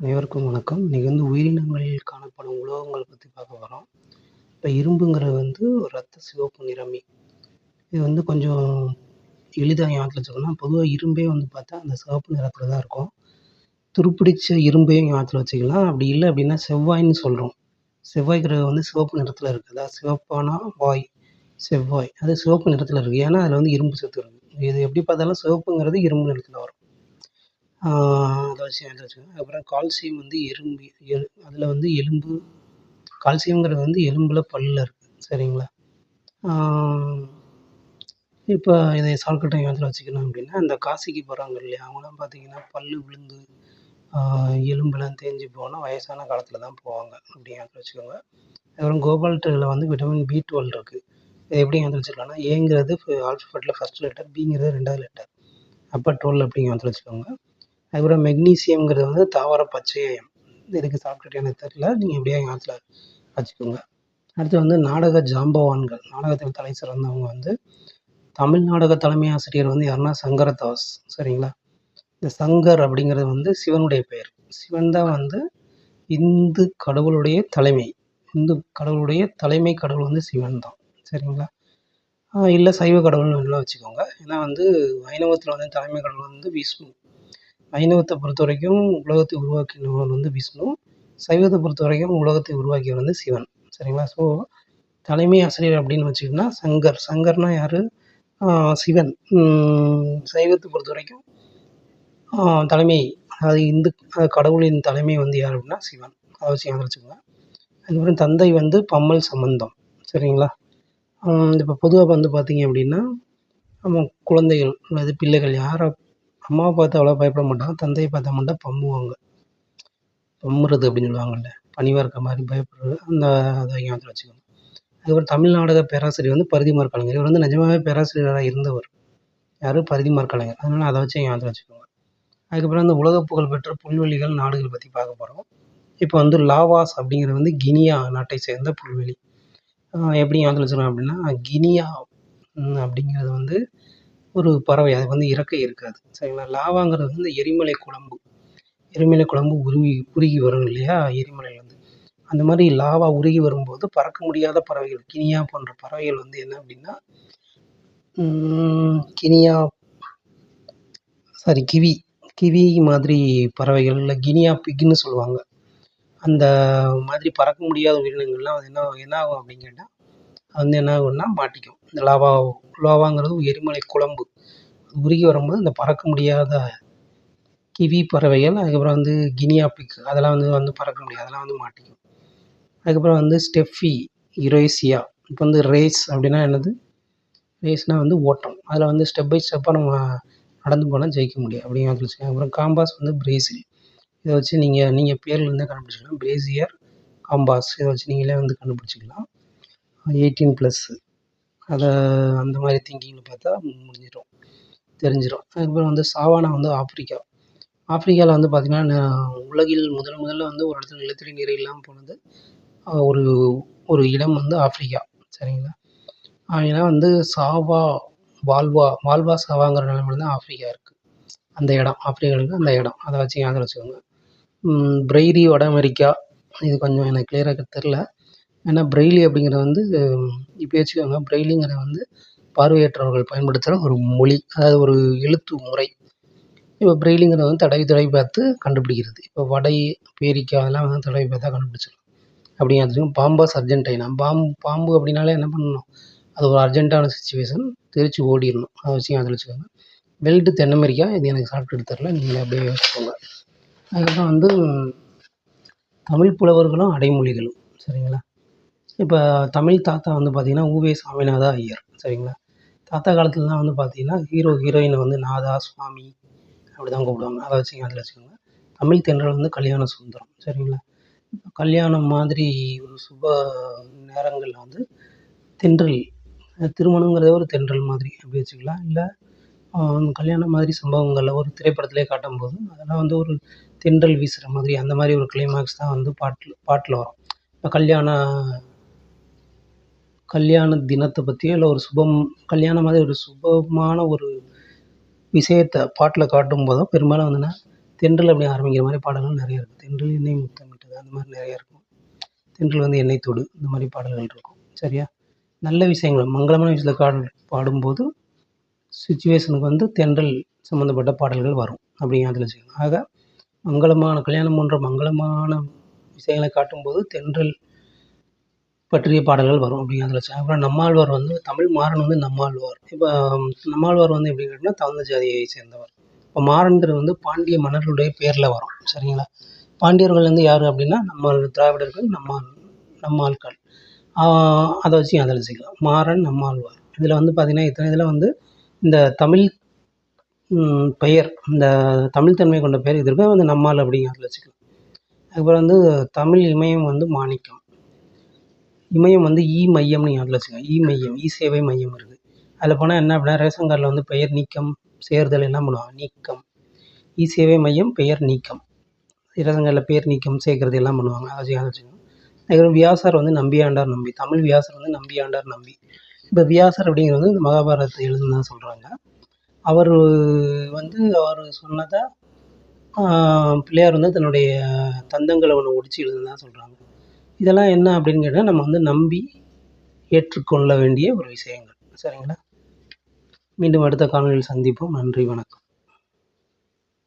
அனைவருக்கும் வணக்கம். இன்றைக்கி வந்து உயிரினங்களில் காணப்படும் உலோகங்கள் பற்றி பார்க்க போகிறோம் இப்போ இரும்புங்கிறது வந்து ஒரு ரத்த சிவப்பு நிறமி. இது வந்து கொஞ்சம் எளிதாக ஞாபகத்தில் வச்சுக்கணும் பொதுவாக இரும்பே வந்து பார்த்தா அந்த சிவப்பு நிறத்தில் தான் இருக்கும். துருப்பிடிச்ச இரும்பையும் ஞாபகத்தில் வச்சுக்கலாம். அப்படி இல்லை அப்படின்னா செவ்வாய்ன்னு சொல்கிறோம் செவ்வாய் கிரகம் வந்து சிவப்பு நிறத்தில் இருக்குது அதாவது சிவப்பானா வாய் செவ்வாய். அது சிவப்பு நிறத்தில் இருக்குது ஏன்னா அதில் வந்து இரும்பு சத்து இருக்குது இது எப்படி பார்த்தாலும் சிவப்புங்கிறது இரும்பு நிறத்தில் வரும். அதை வச்சு அப்புறம் கால்சியம் வந்து எறும்பு எல் அதில் வந்து எலும்பு கால்சியம்ங்கிறது வந்து எலும்பில் பல்லில் இருக்குது சரிங்களா? இப்போ இதை சால்கட்டை ஞாபகத்தில் வச்சுக்கணும் அப்படின்னா இந்த காசிக்கு போகிறாங்க இல்லையா அவங்களாம் பார்த்தீங்கன்னா பல் விழுந்து எலும்பெல்லாம் தேஞ்சு போனால் வயசான காலத்தில் தான் போவாங்க அப்படி ஞாபகத்தில் வச்சுக்கோங்க. அப்புறம் கோபால்ட்டில் வந்து விட்டமின் பி டுவெல் இருக்குது இதை எப்படி ஞாபகத்தில் வச்சுக்கலாம்னா ஏங்கிறது ஆல்ஃபபெட்டில் ஃபஸ்ட் லெட்டர் பிங்கிறது ரெண்டாவது லெட்டர் அப்போ டுவெல் அப்படிங்க ஞாபகத்தில் வச்சுக்கோங்க. அதுக்கப்புறம் மெக்னீசியம்ங்கிறது வந்து தாவர பச்சையம் இதுக்கு சாப்பிட்டுட்டு எனக்கு தெரில நீங்கள் எப்படியா ஆற்றுல வச்சுக்கோங்க. அடுத்து வந்து நாடக ஜாம்பவான்கள். நாடகத்தில் தலை சிறந்தவங்க வந்து தமிழ் நாடக தலைமை ஆசிரியர் வந்து யாருன்னா சங்கரதாஸ். சரிங்களா? இந்த சங்கர் அப்படிங்கிறது வந்து சிவனுடைய பெயர். சிவன் தான் வந்து இந்து கடவுளுடைய தலைமை. இந்து கடவுளுடைய தலைமை கடவுள் வந்து சிவன் தான். சரிங்களா? இல்லை சைவ கடவுள்னு வச்சுக்கோங்க. ஏன்னா வந்து வைணவத்தில் வந்து தலைமை கடவுள் வந்து விஷ்ணு. வைணவத்தை பொறுத்த வரைக்கும் உலகத்தை உருவாக்கினவர் வந்து விஷ்ணு. சைவத்தை பொறுத்த வரைக்கும் உலகத்தை உருவாக்கியவர் வந்து சிவன். சரிங்களா? ஸோ தலைமை ஆசிரியர் அப்படின்னு வச்சுக்கிட்டோம்னா சங்கர். சங்கர்னா யார்? சிவன். சைவத்தை பொறுத்த வரைக்கும் தலைமை அதாவது இந்து கடவுளின் தலைமை வந்து யார் அப்படின்னா சிவன். அவசியம் வச்சுக்கோங்க. அதுக்கப்புறம் தந்தை வந்து பம்மல் சம்பந்தம். சரிங்களா? இப்போ பொதுவாக வந்து பார்த்தீங்க அப்படின்னா நம்ம குழந்தைகள் அல்லது பிள்ளைகள் யாரை அம்மாவை பார்த்து அவ்வளோ பயப்பட மாட்டாங்க. தந்தையை பார்த்தா மட்டும் பம்முவாங்க பம்புறது அப்படின்னு சொல்லுவாங்கள்ல பணிவாக இருக்க மாதிரி பயப்படுறது அந்த அதை ஞாபகத்தில் வச்சுக்கணும். அதுக்கப்புறம் தமிழ் நாடக பேராசிரியர் வந்து பரிதிமார் கலைஞர். இவர் வந்து நிஜமாகவே பேராசிரியராக இருந்தவர். யார்? பரிதிமார் கலைஞர். அதனால் அதை வச்சு ஞாபகத்தில் வச்சுக்கோங்க. அதுக்கப்புறம் அந்த உலக புகழ்பெற்ற புல்வெளிகள் நாடுகள் பற்றி பார்க்க போகிறோம் இப்போ வந்து லாவாஸ் அப்படிங்கிறது வந்து கினியா நாட்டை சேர்ந்த புல்வெளி. எப்படி ஞாபகத்தில் வச்சுக்கணும் அப்படின்னா கினியா அப்படிங்கிறது வந்து ஒரு பறவை அது வந்து இறக்கை இருக்காது. சரிங்களா? லாவாங்கிறது வந்து எரிமலை குழம்பு. எரிமலை குழம்பு உருகி உருகி வரும் இல்லையா? எரிமலையிலேருந்து அந்த மாதிரி லாவா உருகி வரும்போது பறக்க முடியாத பறவைகள் கினியா போன்ற பறவைகள் வந்து என்ன அப்படின்னா கினியா சாரி கிவி கிவி மாதிரி பறவைகள் இல்லை கினியா பிக்னு சொல்லுவாங்க. அந்த மாதிரி பறக்க முடியாத உயிரினங்கள்லாம் அது என்ன என்ன ஆகும் அப்படின்னு கேட்டால் அது வந்து என்ன ஆகும்னா மாட்டிக்கும். இந்த லாவா லாவாங்கிறது எரிமலை குழம்பு. உருகி வரும்போது இந்த பறக்க முடியாத கிவி பறவைகள் அதுக்கப்புறம் வந்து கினியா பிக் அதெல்லாம் வந்து வந்து பறக்க முடியாது. அதெல்லாம் வந்து மாட்டிக்கும். அதுக்கப்புறம் வந்து ஸ்டெஃபி யுரேசியா இப்போ வந்து ரேஸ் அப்படின்னா என்னது? ரேஸ்னால் வந்து ஓட்டம். அதில் வந்து ஸ்டெப் பை ஸ்டெப்பாக நம்ம நடந்து போனால் ஜெயிக்க முடியும். அப்படிங்கிற வச்சுக்கோங்க அப்புறம் காம்பாஸ் வந்து பிரேசில். இதை வச்சு நீங்கள் நீங்கள் பேர்லேருந்தே கண்டுபிடிச்சிக்கலாம். பிரேசியர் காம்பாஸ். இதை வச்சு நீங்களே வந்து கண்டுபிடிச்சிக்கலாம். எயிட்டீன் ப்ளஸ்ஸு அதை அந்த மாதிரி திங்கிங்னு பார்த்தா முடிஞ்சிடும் தெரிஞ்சிடும் அதுக்கப்புறம் வந்து சாவானா வந்து ஆப்ரிக்கா ஆப்ரிக்காவில் வந்து பார்த்திங்கன்னா உலகில் முதல் முதல்ல வந்து ஒரு இடத்துல நிலத்தடி நீர் இல்லாமல் போனது ஒரு ஒரு இடம் வந்து ஆப்ரிக்கா சரிங்களா? ஏன்னா வந்து சாவா வால்வா வால்வா சாவாங்கிற நிலமையில தான் ஆப்ரிக்கா இருக்குது அந்த இடம் ஆப்ரிக்காவில் அந்த இடம். அதை வச்சு ஞாபகம் வச்சுக்கோங்க. பிரெய்லி வட அமெரிக்கா. இது கொஞ்சம் எனக்கு கிளியராக தெரில ஏன்னா பிரெய்லி அப்படிங்கிறது வந்து இப்போ வச்சுக்கோங்க பிரெய்லிங்கிறது வந்து பார்வையற்றவர்கள் பயன்படுத்துகிற ஒரு மொழி அதாவது ஒரு எழுத்து முறை. இப்போ பிரெய்லிங்கிறது வந்து தடவி தடவி பார்த்து கண்டுபிடிக்கிறது. இப்போ வடை பேரிக்காய் அதெல்லாம் வந்து தடவி பார்த்தா கண்டுபிடிச்சிடலாம். அப்படி அதுவும் பாம்பாஸ் அர்ஜென்டைனா. பாம்பு பாம்பு அப்படின்னாலே என்ன பண்ணணும்? அது ஒரு அர்ஜென்ட்டான சுச்சுவேஷன் தெரிச்சு ஓடிடணும். அதை வச்சு அதில் வச்சுக்கோங்க. பெல்ட்டு தென் அமெரிக்கா இது எனக்கு சாப்பிட்டு தெரில நீங்களே அப்படியே வச்சுக்கோங்க அதுக்கப்புறம் வந்து தமிழ் புலவர்களும் அடைமொழிகளும் சரிங்களா? இப்போ தமிழ் தாத்தா வந்து பார்த்திங்கன்னா உவே சாமிநாதா ஐயர். சரிங்களா? தாத்தா காலத்துலலாம் வந்து பார்த்திங்கன்னா ஹீரோ ஹீரோயினை வந்து நாதா சுவாமி அப்படி தான் கூப்பிடுவாங்க. அதை வச்சுங்க அதில் வச்சுக்கோங்க. தமிழ் தென்றல் வந்து கல்யாண சுந்தரம். சரிங்களா? கல்யாணம் மாதிரி ஒரு சுப நேரங்களில் வந்து தென்றல் திருமணங்கிறத ஒரு தென்றல் மாதிரி அப்படி வச்சுக்கலாம். இல்லை கல்யாணம் மாதிரி சம்பவங்களில் ஒரு திரைப்படத்திலே காட்டும்போது அதெல்லாம் வந்து ஒரு தென்றல் வீசுகிற மாதிரி அந்த மாதிரி ஒரு கிளைமேக்ஸ் தான் வந்து பாட்டில் பாட்டில் வரும். இப்போ கல்யாண கல்யாண தினத்தை பற்றியோ இல்லை ஒரு சுபம் கல்யாணம் மாதிரி ஒரு சுபமான ஒரு விஷயத்த பாட்டில் காட்டும் போதோ பெரும்பாலும் வந்துன்னா தென்றல் அப்படி ஆரம்பிக்கிற மாதிரி பாடல்கள் நிறைய இருக்கும். தென்றல் என்னை முத்தமிட்டது அந்த மாதிரி நிறையா இருக்கும். தென்றல் வந்து எண்ணெய் தொடு இந்த மாதிரி பாடல்கள் இருக்கும். சரியா? நல்ல விஷயங்கள் மங்களமான விஷயத்தில் பாடல் பாடும்போது சுச்சுவேஷனுக்கு வந்து தென்றல் சம்மந்தப்பட்ட பாடல்கள் வரும். அப்படி அதில் செய்யணும் ஆக மங்களமான கல்யாணம் போன்ற மங்களமான விஷயங்களை காட்டும்போது தென்றல் பற்றிய பாடல்கள் வரும் அப்படிங்கிறதுல ஞாபகத்தில் அப்புறம் நம்மாழ்வார் வந்து தமிழ் மாறன் வந்து நம்மாழ்வார். இப்போ நம்மாழ்வார் வந்து எப்படி கேட்டிங்கன்னா தகுந்த ஜாதியை சேர்ந்தவர். இப்போ மாறன்கிறது வந்து பாண்டிய மன்னர்களுடைய பேரில் வரும். சரிங்களா? பாண்டியர்கள் வந்து யார் அப்படின்னா நம்ம திராவிடர்கள் நம்ம நம்ம ஆட்கள் அதை வச்சு அதில் வச்சுக்கலாம்? மாறன் நம்மாழ்வார். இதில் வந்து பார்த்திங்கன்னா இத்தனை இதில் வந்து இந்த தமிழ் பெயர் இந்த தமிழ் தன்மை கொண்ட பெயர் இது இருக்க வந்து நம்மால் அப்படிங்கிறதுல வச்சுக்கலாம். அதுக்கப்புறம் வந்து தமிழ் இமயம் வந்து மாணிக்கம். இமயம் வந்து இ மையம்னு ஞாபகத்தில் வச்சுக்கோங்க. இ மையம் இ சேவை மையம் இருக்குது அதில் போனால் என்ன அப்படின்னா ரேஷன் கார்டில் வந்து பெயர் நீக்கம் சேர்தல் என்ன பண்ணுவாங்க. நீக்கம். இ சேவை மையம் பெயர் நீக்கம். ரேஷன் கார்டில் பெயர் நீக்கம் சேர்க்கறது எல்லாம் பண்ணுவாங்க. அது ஞாபகம் வச்சுக்கோங்க. அதுக்கப்புறம் வியாசர் வந்து நம்பியாண்டார் நம்பி. தமிழ் வியாசர் வந்து நம்பியாண்டார் நம்பி. இப்போ வியாசர் அப்படிங்கிறது வந்து இந்த மகாபாரதத்தை தான் சொல்கிறாங்க அவர் வந்து அவர் சொன்னதை பிள்ளையார் வந்து தன்னுடைய தந்தங்களை ஒன்று ஒடிச்சு தான் சொல்கிறாங்க இதெல்லாம் என்ன அப்படின்னு கேட்டால் நம்ம வந்து நம்பி ஏற்றுக்கொள்ள வேண்டிய ஒரு விஷயங்கள். சரிங்களா? மீண்டும் அடுத்த காணொலியில் சந்திப்போம். நன்றி வணக்கம்.